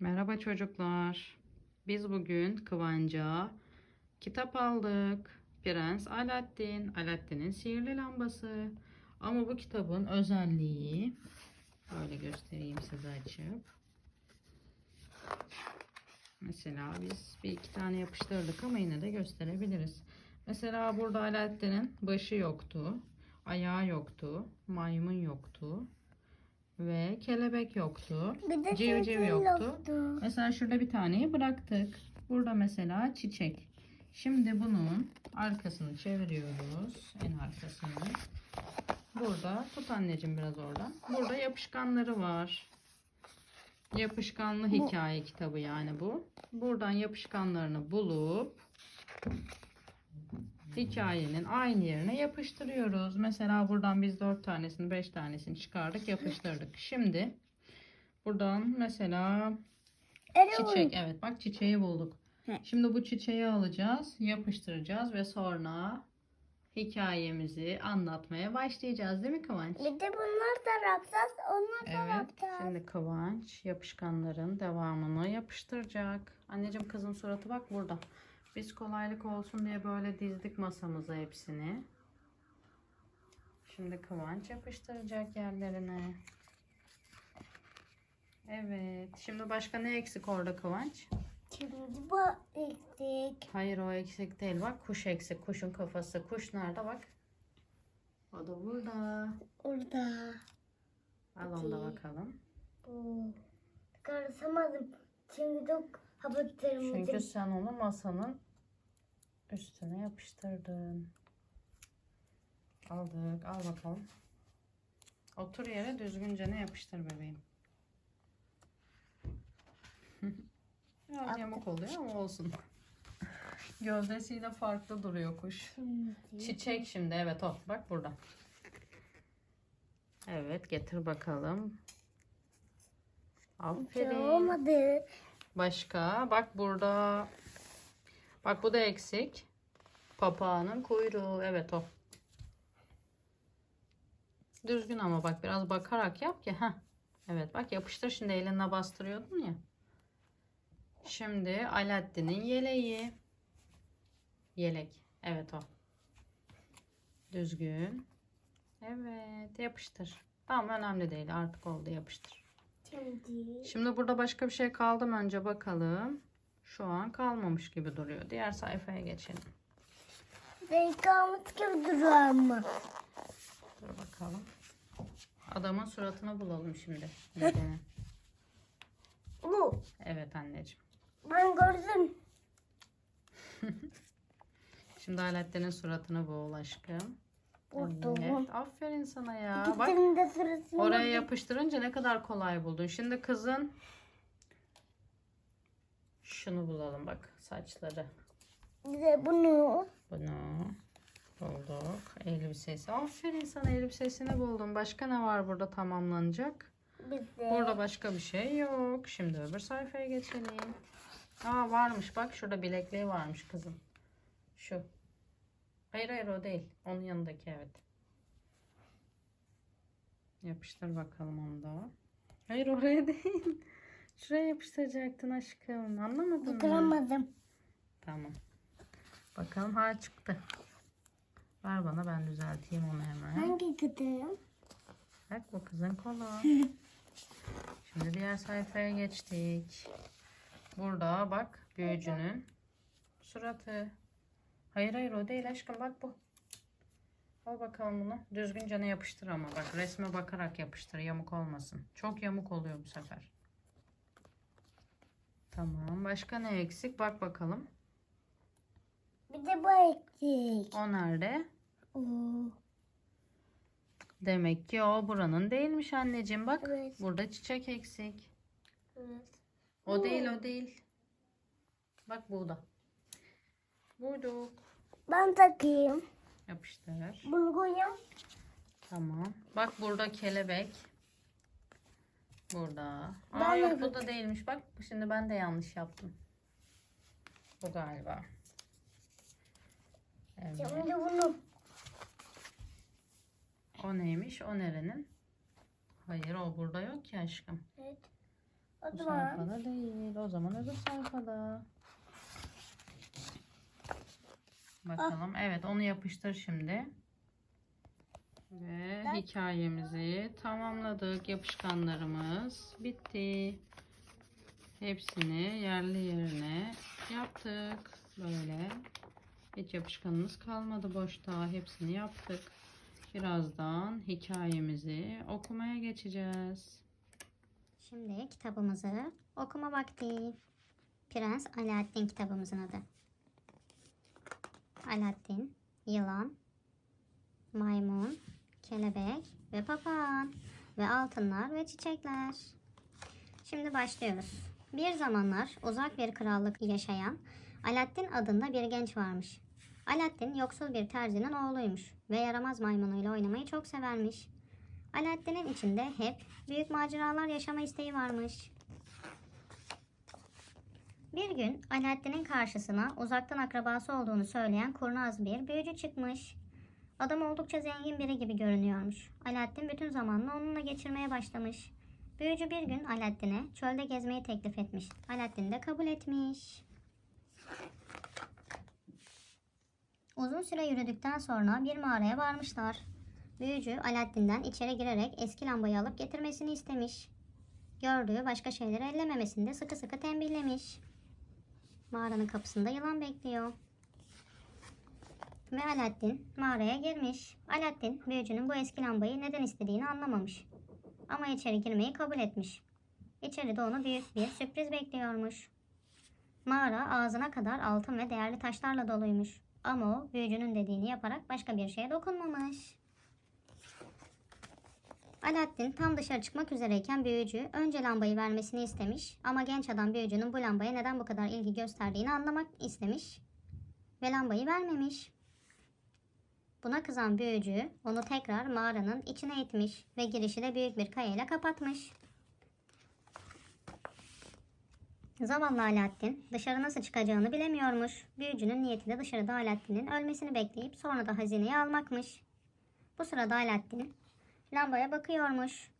Merhaba çocuklar. Biz bugün Kıvanç'a kitap aldık. Prens Alaaddin, Alaaddin'in sihirli lambası. Ama bu kitabın özelliği böyle göstereyim size açıp. Mesela biz bir iki tane yapıştırdık ama yine de gösterebiliriz. Mesela burada Alaaddin'in başı yoktu, ayağı yoktu, maymun yoktu ve kelebek yoktu. Civciv çocuk yoktu. Mesela şurada bir taneyi bıraktık. Burada mesela çiçek. Şimdi bunun arkasını çeviriyoruz. En arkasını. Burada tut anneciğim biraz oradan. Burada yapışkanları var. Yapışkanlı hikaye kitabı yani bu. Buradan yapışkanlarını bulup hikayenin aynı yerine yapıştırıyoruz. Mesela buradan biz 4 tanesini 5 tanesini çıkardık yapıştırdık. Şimdi buradan mesela çiçek evet bak çiçeği bulduk. Şimdi bu çiçeği alacağız yapıştıracağız ve sonra hikayemizi anlatmaya başlayacağız değil mi Kıvanç? Bir de bunlar da raksas, onlar da Evet. raksas. Şimdi Kıvanç yapışkanların devamını yapıştıracak. Anneciğim kızın suratı bak burada. Biz kolaylık olsun diye böyle dizdik masamıza hepsini. Şimdi Kıvanç yapıştıracak yerlerine. Evet. Şimdi başka ne eksik orada Kıvanç? Şimdi bu eksik. Hayır o eksik değil. Bak kuş eksik. Kuşun kafası. Kuş nerede bak. O da burada. Orada. Al onu da bakalım. Bu. Karışamadım. Şimdi Çünkü sen onu masanın üstüne yapıştırdın. Aldık. Al bakalım. Otur yere düzgünce ne yapıştır bebeğim. Biraz yamuk oluyor ama olsun. Gövdesiyle farklı duruyor kuş. Çiçek şimdi evet o. Bak burada. Evet getir bakalım. Aferin. Olmadı. Başka bak burada. Bak bu da eksik. Papağanın kuyruğu. Evet o. Düzgün ama bak biraz bakarak yap ki. Heh. Evet bak yapıştır şimdi elinle bastırıyordun ya. Şimdi Alaaddin'in yeleği. Yelek. Evet o. Düzgün. Evet yapıştır. Tamam önemli değil artık oldu yapıştır. Şimdi. Burada başka bir şey kaldı mı önce bakalım. Şu an kalmamış gibi duruyor. Diğer sayfaya geçelim. Renk kalmış gibi duruyor ama. Dur bakalım. Adamın suratını bulalım şimdi. Dedenin. Bu. Evet anneciğim. Ben gördüm. Şimdi Alaaddin'in suratını bul aşkım. Buldum. Evet. Aferin sana ya. Bak İkisinin de sırasını oraya yapıştırınca ne kadar kolay buldun. Şimdi kızın şunu bulalım bak saçları. Bir de bunu. Bunu bulduk. Elbisesi. Aferin sana elbisesini buldum. Başka ne var burada tamamlanacak? Bir de. Burada başka bir şey yok. Şimdi öbür sayfaya geçelim. Aa varmış bak şurada bilekliği varmış kızım. Şu. Hayır hayır o değil. Onun yanındaki evet. Yapıştır bakalım onu da. Hayır oraya değil. Şuraya yapıştıracaktın aşkım. Anlamadın mı? Yıkıramadım. Tamam. Bakalım ha çıktı. Ver bana ben düzelteyim onu hemen. Hangi kıtım? Bak bu kızın kolu. Şimdi diğer sayfaya geçtik. Burada bak büyücünün suratı. Hayır hayır o değil aşkım bak bu. Al bakalım bunu. Düzgünce ne yapıştır ama bak resme bakarak yapıştır yamuk olmasın. Çok yamuk oluyor bu sefer. Tamam başka ne eksik bak bakalım. Bir de bu eksik. O nerede? Oo. Demek ki o buranın değilmiş anneciğim bak. Evet. Burada çiçek eksik. Evet. O değil o değil. Bak bu da. Bulduk. Ben takayım. Yapıştır. Koyayım. Tamam. Bak burada kelebek. Burada. Aa Ben de yok bu da değilmiş. Bak şimdi ben de yanlış yaptım. Bu galiba. Evet. Şimdi bunu. O neymiş? O nerenin? Hayır o burada yok ki aşkım. Evet. O Bu zaman sayfada değil. O zaman öbür sayfada. Bakalım. Evet onu yapıştır şimdi. Ve hikayemizi tamamladık. Yapışkanlarımız bitti. Hepsini yerli yerine yaptık. Böyle. Hiç yapışkanımız kalmadı boşta. Hepsini yaptık. Birazdan hikayemizi okumaya geçeceğiz. Şimdi kitabımızı okuma vakti. Prens Alaaddin kitabımızın adı. Alaaddin, yılan, maymun, kelebek ve papağan ve altınlar ve çiçekler. Şimdi başlıyoruz. Bir zamanlar uzak bir krallık yaşayan Alaaddin adında bir genç varmış. Alaaddin yoksul bir terzinin oğluymuş ve yaramaz maymunuyla oynamayı çok severmiş. Alaaddin'in içinde hep büyük maceralar yaşama isteği varmış. Bir gün Alaaddin'in karşısına uzaktan akrabası olduğunu söyleyen kurnaz bir büyücü çıkmış. Adam oldukça zengin biri gibi görünüyormuş. Alaaddin bütün zamanını onunla geçirmeye başlamış. Büyücü bir gün Alaaddin'e çölde gezmeyi teklif etmiş. Alaaddin de kabul etmiş. Uzun süre yürüdükten sonra bir mağaraya varmışlar. Büyücü Alaaddin'den içeri girerek eski lambayı alıp getirmesini istemiş. Gördüğü başka şeyleri ellememesini de sıkı sıkı tembihlemiş. Mağaranın kapısında yılan bekliyor. Ve Alaaddin mağaraya girmiş. Alaaddin büyücünün bu eski lambayı neden istediğini anlamamış. Ama içeri girmeyi kabul etmiş. İçeride onu büyük bir sürpriz bekliyormuş. Mağara ağzına kadar altın ve değerli taşlarla doluymuş. Ama o büyücünün dediğini yaparak başka bir şeye dokunmamış. Alaaddin tam dışarı çıkmak üzereyken büyücü önce lambayı vermesini istemiş ama genç adam büyücünün bu lambaya neden bu kadar ilgi gösterdiğini anlamak istemiş ve lambayı vermemiş. Buna kızan büyücü onu tekrar mağaranın içine itmiş ve girişi de büyük bir kayayla kapatmış. Zavallı Alaaddin dışarı nasıl çıkacağını bilemiyormuş. Büyücünün niyeti de dışarıda Alaaddin'in ölmesini bekleyip sonra da hazineyi almakmış. Bu sırada Alaaddin lambaya bakıyormuş.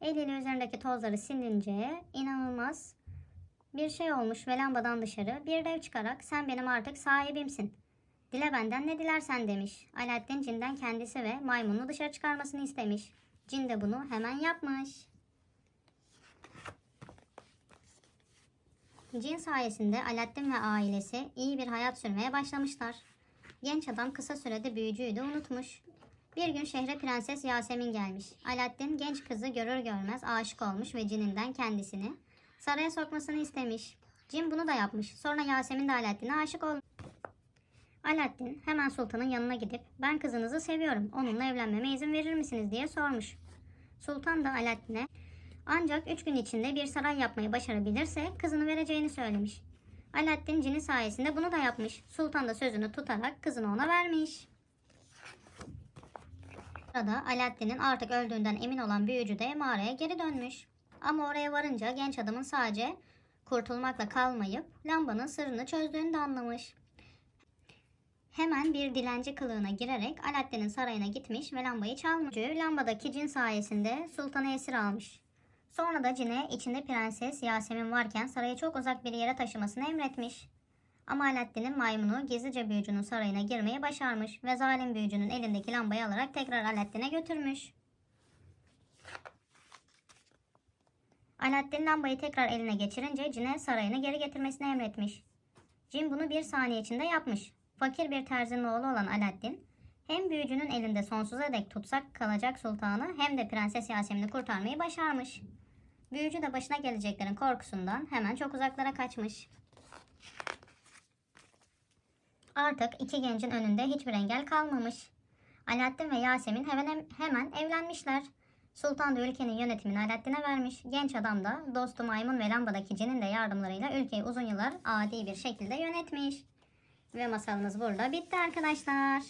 Eliyle üzerindeki tozları silince inanılmaz bir şey olmuş ve lambadan dışarı bir dev çıkarak sen benim artık sahibimsin. Dile benden ne dilersen demiş. Alaaddin cinden kendisi ve maymunu dışarı çıkarmasını istemiş. Cin de bunu hemen yapmış. Cin sayesinde Alaaddin ve ailesi iyi bir hayat sürmeye başlamışlar. Genç adam kısa sürede büyücüyü de unutmuş. Bir gün şehre Prenses Yasemin gelmiş. Alaaddin genç kızı görür görmez aşık olmuş ve cininden kendisini saraya sokmasını istemiş. Cin bunu da yapmış. Sonra Yasemin de Alaaddin'e aşık olmuş. Alaaddin hemen sultanın yanına gidip ben kızınızı seviyorum onunla evlenmeme izin verir misiniz diye sormuş. Sultan da Alaaddin'e ancak 3 gün içinde bir saray yapmayı başarabilirse kızını vereceğini söylemiş. Alaaddin cini sayesinde bunu da yapmış. Sultan da sözünü tutarak kızını ona vermiş. Sırada Alaaddin'in artık öldüğünden emin olan büyücü de mağaraya geri dönmüş. Ama oraya varınca genç adamın sadece kurtulmakla kalmayıp lambanın sırrını çözdüğünü de anlamış. Hemen bir dilenci kılığına girerek Alaaddin'in sarayına gitmiş ve lambayı çalmış. Lambadaki cin sayesinde sultanı esir almış. Sonra da cine içinde prenses Yasemin varken sarayı çok uzak bir yere taşımasını emretmiş. Ama Alaaddin'in maymunu gizlice büyücünün sarayına girmeyi başarmış ve zalim büyücünün elindeki lambayı alarak tekrar Alaaddin'e götürmüş. Alaaddin lambayı tekrar eline geçirince cine sarayını geri getirmesini emretmiş. Cin bunu bir saniye içinde yapmış. Fakir bir terzinin oğlu olan Alaaddin hem büyücünün elinde sonsuza dek tutsak kalacak sultanı hem de Prenses Yasemin'i kurtarmayı başarmış. Büyücü de başına geleceklerin korkusundan hemen çok uzaklara kaçmış. Artık iki gencin önünde hiçbir engel kalmamış. Alaaddin ve Yasemin hemen, hemen evlenmişler. Sultan da ülkenin yönetimini Alaaddin'e vermiş. Genç adam da dostu maymun ve lambadaki cinin de yardımlarıyla ülkeyi uzun yıllar adi bir şekilde yönetmiş. Ve masalımız burada bitti arkadaşlar.